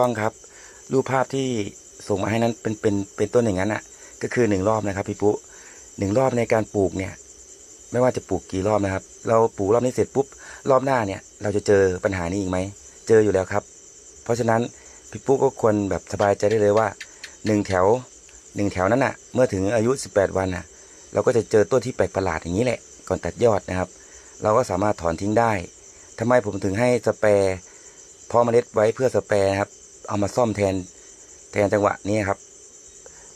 ต้องครับ รูปภาพที่ส่งมาให้นั้นเป็นเป็นเป็นต้นอย่างนั้นอะ ก็คือหนึ่งรอบนะครับพี่ปุ๊หนึ่งรอบในการปลูกเนี่ย ไม่ว่าจะปลูกกี่รอบนะครับ เราปลูกรอบนี้เสร็จปุ๊บรอบหน้าเนี่ย เราจะเจอปัญหานี้อีกไหมเจออยู่แล้วครับ เพราะฉะนั้นพี่ปุ๊ก็ควรแบบสบายใจได้เลยว่าหนึ่งแถวหนึ่งแถวนั้นอะ เมื่อถึงอายุ 18 วันอะ เราก็จะเจอต้นที่แปลกประหลาดอย่างนี้แหละ ก่อนตัดยอดนะครับ เราก็สามารถถอนทิ้งได้ทำไมผมถึงให้สเปรย์พาะเมล็ดไว้เพื่อสเปรย์นะครับ เอามาซ่อมแทนแทนจังหวะนี้ครับ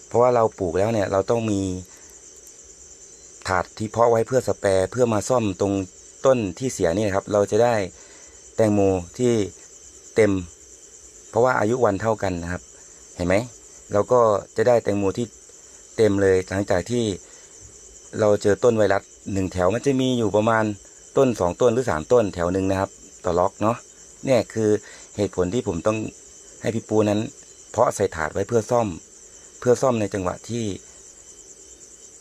เพราะว่าเราปลูกแล้วเนี่ย เราต้องมีถาดที่เพาะไว้เพื่อสเปรย์เพื่อมาซ่อมตรงต้นที่เสียนี่นะครับ เราจะได้แตงโมที่เต็ม เพราะว่าอายุวันเท่ากันนะครับ เห็นไหมเราก็จะได้แตงโมที่เต็มเลยหลังจากที่เราเจอต้นไวรัสหนึ่งแถวมันจะมีอยู่ประมาณต้นสองต้นหรือสามต้นแถวหนึ่งนะครับ ต่อล็อกเนาะเนี่ยคือเหตุผลที่ผมต้อง ให้พี่ปูนั้น เพาะใส่ถาดไว้เพื่อซ่อม เพื่อซ่อมในจังหวะที่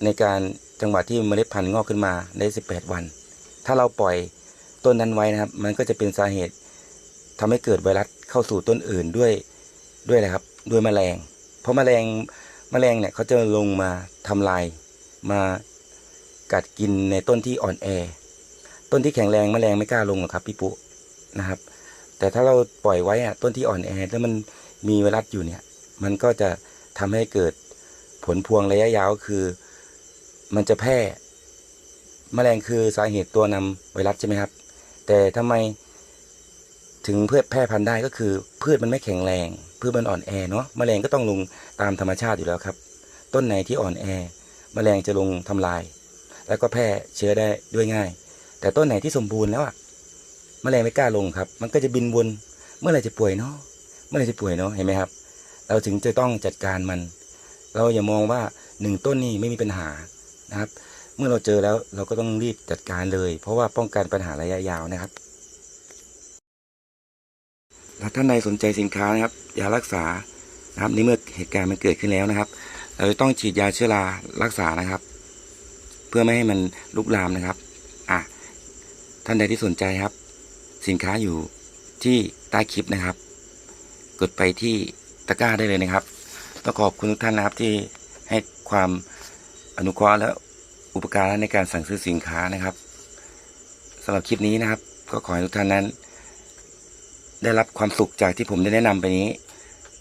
ในการจังหวะที่เมล็ดพันธุ์งอกขึ้นมาได้สิบแปดวัน ถ้าเราปล่อยต้นนั้นไว้นะครับ มันก็จะเป็นสาเหตุทำให้เกิดไวรัสเข้าสู่ต้นอื่นด้วยด้วยนะครับด้วยแมลง เพราะแมลงแมลงเนี่ยเขาจะลงมาทำลายมากัดกินในต้นที่อ่อนแอ ต้นที่แข็งแรงแมลงไม่กล้าลงหรอกครับพี่ปุ๊นะครับ แต่ถ้าเราปล่อยไว้อะต้นที่อ่อนแอแล้วมันมีไวรัสอยู่เนี่ย มันก็จะทำให้เกิดผลพวงระยะยาวคือ มันจะแพร่แมลงคือสาเหตุตัวนำไวรัสใช่ไหมครับ แต่ทำไมถึงเพื่อแพร่พันธุ์ได้ก็คือ พืชมันไม่แข็งแรงพืชมันอ่อนแอเนาะแมลงก็ต้องลงตามธรรมชาติอยู่แล้วครับ ต้นไหนที่อ่อนแอแมลงจะลงทำลาย แล้วก็แพร่เชื้อได้ด้วยง่าย แต่ต้นไหนที่สมบูรณ์แล้วอะ แมลงไม่กล้าลงครับ มันก็จะบินวนเมื่อไหรจะป่วยเนาะเมื่อไหรจะป่วยเนาะเห็นไหมครับ เราถึงจะต้องจัดการมัน เราอย่ามองว่าหนึ่งต้นนี่ไม่มีปัญหานะครับ เมื่อเราเจอแล้วเราก็ต้องรีบจัดการเลย เพราะว่าป้องกันปัญหาระยะยาวนะครับและท่านใดสนใจสินค้านะครับยารักษานะครับในเมื่อเหตุการณ์มันเกิดขึ้นแล้วนะครับ เราจะต้องฉีดยาเชื้อรารักษานะครับ เพื่อไม่ให้มันลุกลามนะครับอะท่านใดที่สนใจครับ สินค้าอยู่ที่ใต้คลิปนะครับ กดไปที่ตะกร้าได้เลยนะครับ ต้องขอบคุณทุกท่านนะครับที่ให้ความอนุเคราะห์และอุปการะในการสั่งซื้อสินค้านะครับสำหรับคลิปนี้นะครับ ก็ขอให้ทุกท่านนั้น ได้รับความสุขจากที่ผมได้แนะนำไปนี้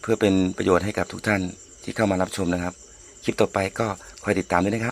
เพื่อเป็นประโยชน์ให้กับทุกท่านที่เข้ามารับชมนะครับ คลิปต่อไปก็คอยติดตามด้วยนะครับ